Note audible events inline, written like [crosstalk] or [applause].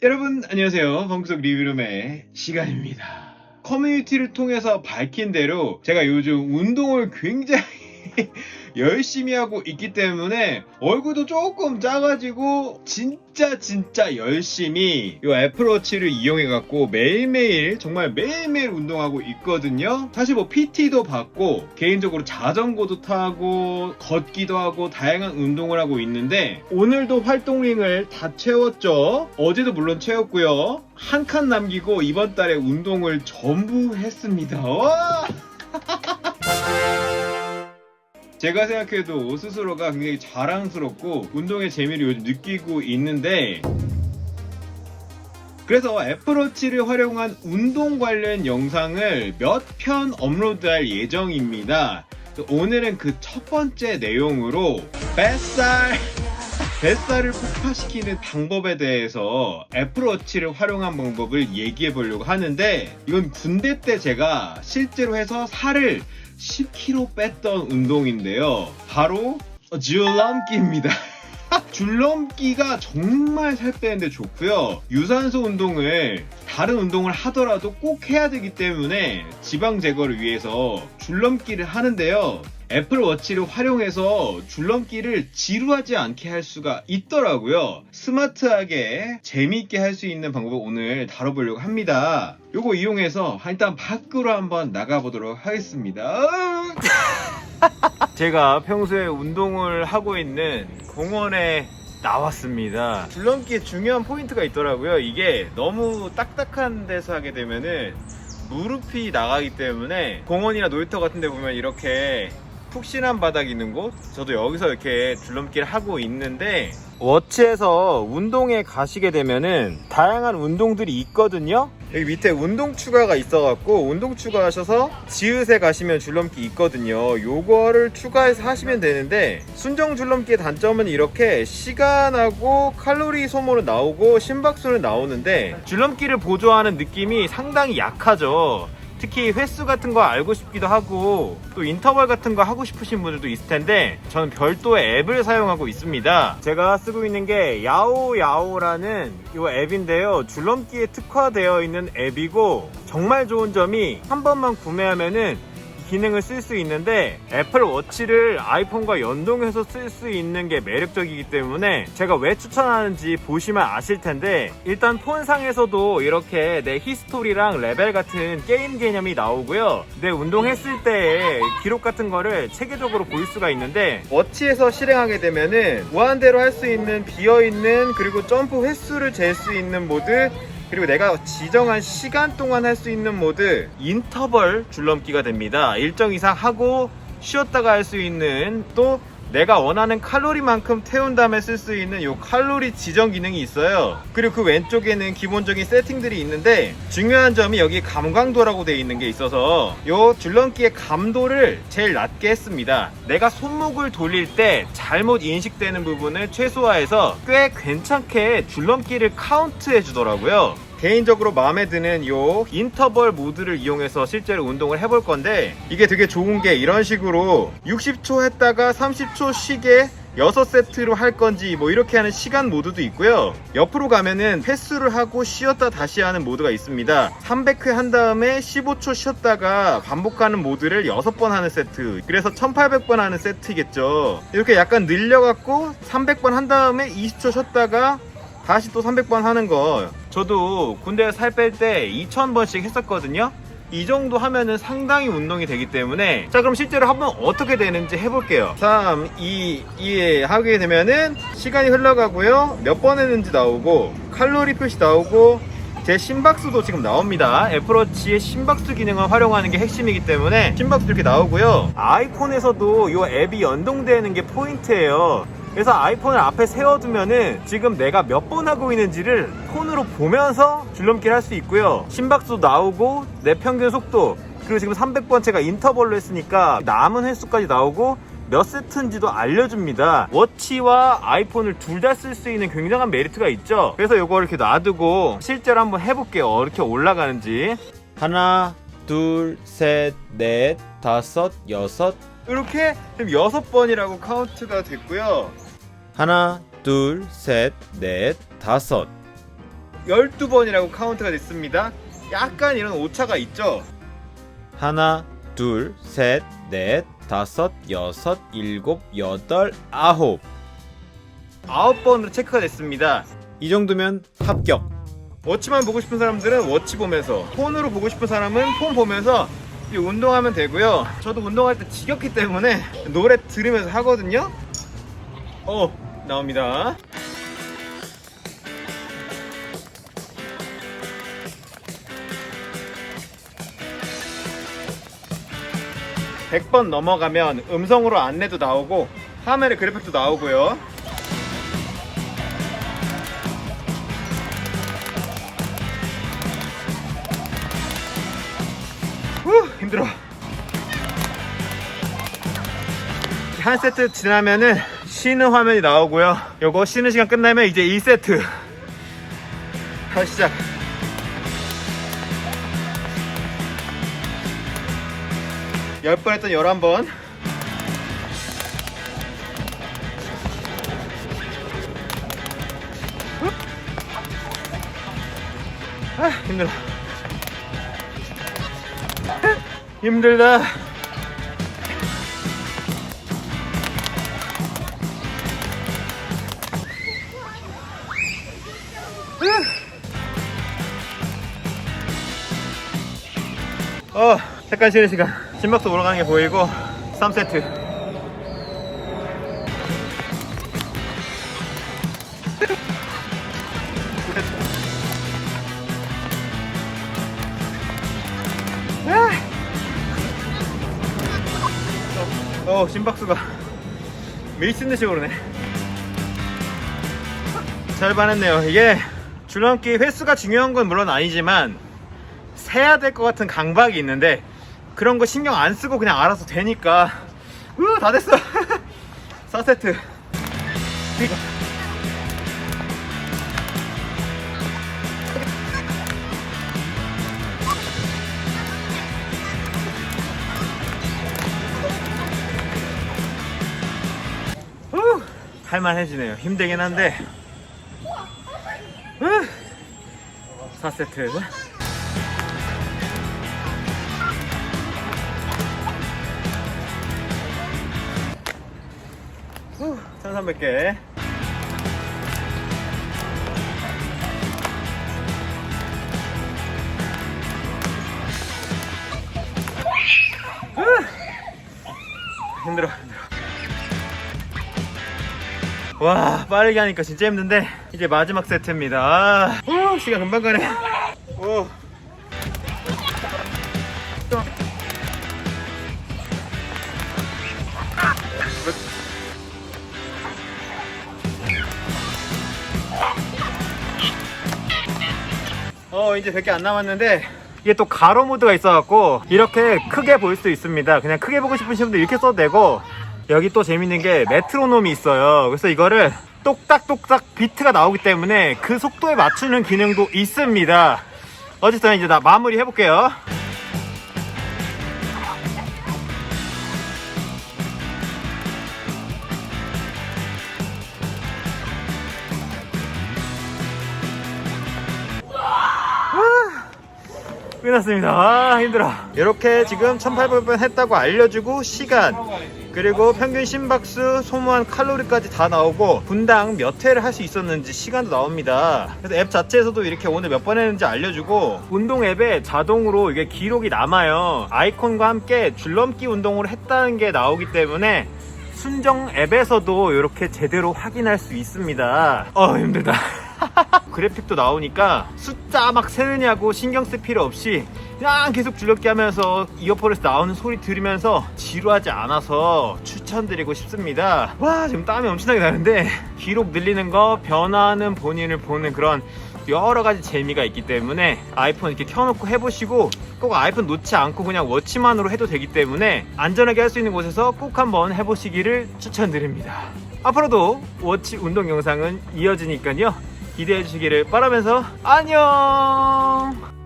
여러분 안녕하세요. 방구석 리뷰룸의 시간입니다. 커뮤니티를 통해서 밝힌 대로 제가 요즘 운동을 굉장히 [laughs] 열심히 하고 있기 때문에 얼굴도 조금 작아지고 진짜 진짜 열심히 이 애플워치를 이용해 갖고 매일매일 정말 매일매일 운동하고 있거든요. 사실 뭐 PT도 받고 개인적으로 자전거도 타고 걷기도 하고 다양한 운동을 하고 있는데 오늘도 활동링을 다 채웠죠. 어제도 물론 채웠고요. 한 칸 남기고 이번 달에 운동을 전부 했습니다. 와! [laughs] 제가 생각해도 스스로가 굉장히 자랑스럽고 운동의 재미를 요즘 느끼고 있는데 그래서 애플워치를 활용한 운동 관련 영상을 몇 편 업로드할 예정입니다. 오늘은 그 첫 번째 내용으로 뱃살 [laughs] 뱃살을 폭파시키는 방법에 대해서 애플워치를 활용한 방법을 얘기해 보려고 하는데 이건 군대 때 제가 실제로 해서 살을 10kg 뺐던 운동인데요. 바로 줄넘기입니다. [laughs] [laughs] 줄넘기가 정말 살 빼는데 좋고요. 유산소 운동을 다른 운동을 하더라도 꼭 해야 되기 때문에 지방 제거를 위해서 줄넘기를 하는데요. 애플 워치를 활용해서 줄넘기를 지루하지 않게 할 수가 있더라고요. 스마트하게 재미있게 할 수 있는 방법을 오늘 다뤄보려고 합니다. 요거 이용해서 일단 밖으로 한번 나가보도록 하겠습니다. [laughs] 제가 평소에 운동을 하고 있는 공원에 나왔습니다. 줄넘기에 중요한 포인트가 있더라고요. 이게 너무 딱딱한 데서 하게 되면은 무릎이 나가기 때문에 공원이나 놀이터 같은 데 보면 이렇게 푹신한 바닥이 있는 곳 저도 여기서 이렇게 줄넘기를 하고 있는데 워치에서 운동에 가시게 되면은 다양한 운동들이 있거든요 여기 밑에 운동 추가가 있어갖고 운동 추가하셔서 지읒에 가시면 줄넘기 있거든요. 요거를 추가해서 하시면 되는데 순정 줄넘기의 단점은 이렇게 시간하고 칼로리 소모는 나오고 심박수는 나오는데 줄넘기를 보조하는 느낌이 상당히 약하죠 특히 횟수 같은 거 알고 싶기도 하고 또 인터벌 같은 거 하고 싶으신 분들도 있을 텐데 저는 별도의 앱을 사용하고 있습니다. 제가 쓰고 있는 게 야오야오라는 이 앱인데요. 줄넘기에 특화되어 있는 앱이고 정말 좋은 점이 한 번만 구매하면은 기능을 쓸 수 있는데 애플 워치를 아이폰과 연동해서 쓸 수 있는 게 매력적이기 때문에 제가 왜 추천하는지 보시면 아실 텐데 일단 폰상에서도 이렇게 내 히스토리랑 레벨 같은 게임 개념이 나오고요. 내 운동했을 때의 기록 같은 거를 체계적으로 볼 수가 있는데 워치에서 실행하게 되면은 무한대로 할 수 있는 비어있는 그리고 점프 횟수를 잴 수 있는 모드 그리고 내가 지정한 시간 동안 할 수 있는 모드 인터벌 줄넘기가 됩니다. 일정 이상 하고 쉬었다가 할 수 있는 또 내가 원하는 칼로리만큼 태운 다음에 쓸 수 있는 요 칼로리 지정 기능이 있어요. 그리고 그 왼쪽에는 기본적인 세팅들이 있는데 중요한 점이 여기 감광도라고 되어 있는 게 있어서 요 줄넘기의 감도를 제일 낮게 했습니다. 내가 손목을 돌릴 때 잘못 인식되는 부분을 최소화해서 꽤 괜찮게 줄넘기를 카운트해 주더라고요. 개인적으로 마음에 드는 요 인터벌 모드를 이용해서 실제로 운동을 해볼 건데 이게 되게 좋은 게 이런 식으로 60초 했다가 30초 쉬게 6세트로 할 건지 뭐 이렇게 하는 시간 모드도 있고요. 옆으로 가면은 횟수를 하고 쉬었다 다시 하는 모드가 있습니다. 300회 한 다음에 15초 쉬었다가 반복하는 모드를 6번 하는 세트. 그래서 1800번 하는 세트겠죠. 이렇게 약간 늘려갖고 300번 한 다음에 20초 쉬었다가 다시 또 300번 하는 거. 저도 군대에 살뺄 때 2000번씩 했었거든요. 이 정도 하면은 상당히 운동이 되기 때문에. 자 그럼 실제로 한번 어떻게 되는지 해볼게요. 3, 2, 2에 하게 되면은 시간이 흘러가고요. 몇 번 했는지 나오고 칼로리 표시 나오고 제 심박수도 지금 나옵니다. 애플워치의 심박수 기능을 활용하는 게 핵심이기 때문에 심박수 이렇게 나오고요. 아이폰에서도 이 앱이 연동되는 게 포인트예요 그래서 아이폰을 앞에 세워두면은 지금 내가 몇 번 하고 있는지를 폰으로 보면서 줄넘기를 할 수 있고요. 심박수 나오고 내 평균 속도 그리고 지금 300번 제가 인터벌로 했으니까 남은 횟수까지 나오고 몇 세트인지도 알려줍니다. 워치와 아이폰을 둘 다 쓸 수 있는 굉장한 메리트가 있죠. 그래서 이거 이렇게 놔두고 실제로 한번 해볼게요. 이렇게 올라가는지. 하나, 둘, 셋, 넷, 다섯, 여섯. 이렇게 지금 여섯 번이라고 카운트가 됐고요. 하나, 둘, 셋, 넷, 다섯. 12번이라고 카운트가 됐습니다. 약간 이런 오차가 있죠. 하나, 둘, 셋, 넷, 다섯, 여섯, 일곱, 여덟, 아홉. 아홉 번으로 체크가 됐습니다. 이 정도면 합격. 워치만 보고 싶은 사람들은 워치 보면서, 폰으로 보고 싶은 사람은 폰 보면서 이 운동하면 되고요. 저도 운동할 때 지겹기 때문에 노래 들으면서 하거든요. 어, 나옵니다. 백번 넘어가면 음성으로 안내도 나오고 화면에 그래픽도 나오고요. 후 힘들어. 한 세트 지나면은 쉬는 화면이 나오고요. 요거 쉬는 시간 끝나면 이제 2세트. 다시 시작. 열 번 했던 열한 번. 아, 힘들어. 힘들다. 어, 잠깐 쉬는 시간. 심박수 올라가는 게 보이고 3세트. 어, 심박수가 밀친 듯이 오르네. 잘 반했네요. 이게 줄넘기 횟수가 중요한 건 물론 아니지만 세야 될 것 같은 강박이 있는데 그런 거 신경 안 쓰고 그냥 알아서 되니까. 우, 다 됐어. [laughs] 4세트. 후, 할만해지네요. 힘들긴 한데. 후, 4세트 1300개. 힘들어. 와, 빠르게 하니까 진짜 힘든데, 이제 마지막 세트입니다. 아, 오, 시간 금방 가네. 오. 어 이제 100개 안 남았는데 이게 또 가로 모드가 있어갖고 이렇게 크게 볼 수 있습니다. 그냥 크게 보고 싶으신 분들 이렇게 써도 되고 여기 또 재밌는 게 메트로놈이 있어요. 그래서 이거를 똑딱똑딱 비트가 나오기 때문에 그 속도에 맞추는 기능도 있습니다. 어쨌든 이제 나 마무리 해볼게요 끝났습니다. 아, 힘들어. 이렇게 지금 1800번 했다고 알려주고 시간 그리고 평균 심박수, 소모한 칼로리까지 다 나오고 분당 몇 회를 할 수 있었는지 시간도 나옵니다. 그래서 앱 자체에서도 이렇게 오늘 몇 번 했는지 알려주고 운동 앱에 자동으로 이게 기록이 남아요. 아이콘과 함께 줄넘기 운동을 했다는 게 나오기 때문에 순정 앱에서도 이렇게 제대로 확인할 수 있습니다. 어 힘들다. [laughs] 그래픽도 나오니까 숫자 막 세느냐고 신경 쓸 필요 없이 그냥 계속 줄넘기 하면서 이어폰에서 나오는 소리 들으면서 지루하지 않아서 추천드리고 싶습니다. 와 지금 땀이 엄청나게 나는데 기록 늘리는 거 변화하는 본인을 보는 그런 여러 가지 재미가 있기 때문에 아이폰 이렇게 켜놓고 해보시고 꼭 아이폰 놓지 않고 그냥 워치만으로 해도 되기 때문에 안전하게 할 수 있는 곳에서 꼭 한번 해보시기를 추천드립니다. 앞으로도 워치 운동 영상은 이어지니까요. 기대해 주시기를 바라면서 안녕!